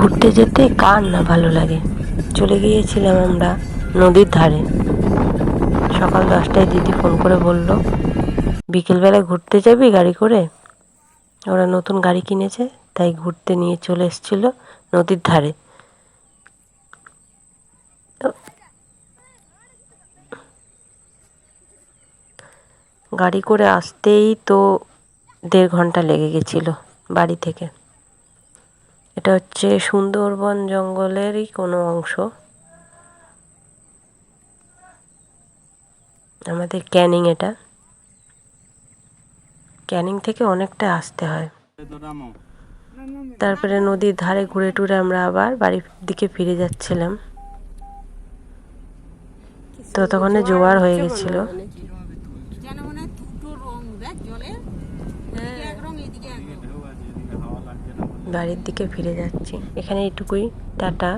ঘুরতে যেতে কার না ভালো লাগে? চলে গিয়েছিলাম আমরা নদীর ধারে। সকাল দশটায় দিদি ফোন করে বলল, বিকেলবেলা ঘুরতে যাবি গাড়ি করে? ওরা নতুন গাড়ি কিনেছে, তাই ঘুরতে নিয়ে চলে এসেছিল নদীর ধারে। গাড়ি করে আসতেই তো দেড় ঘণ্টা লেগে গেছিল বাড়ি থেকে। এটা হচ্ছে সুন্দরবন জঙ্গলেরই কোনো অংশ। আমাদের ক্যানিং এটা। ক্যানিং থেকে অনেকটা আসতে হয়। তারপরে নদীর ধারে ঘুরে টুরে আমরা আবার বাড়ির দিকে ফিরে যাচ্ছিলাম। তো তখন জোয়ার হয়ে গেছিল। বাড়ির দিকে ফিরে যাচ্ছি। এখানে এটুকুই টাটা।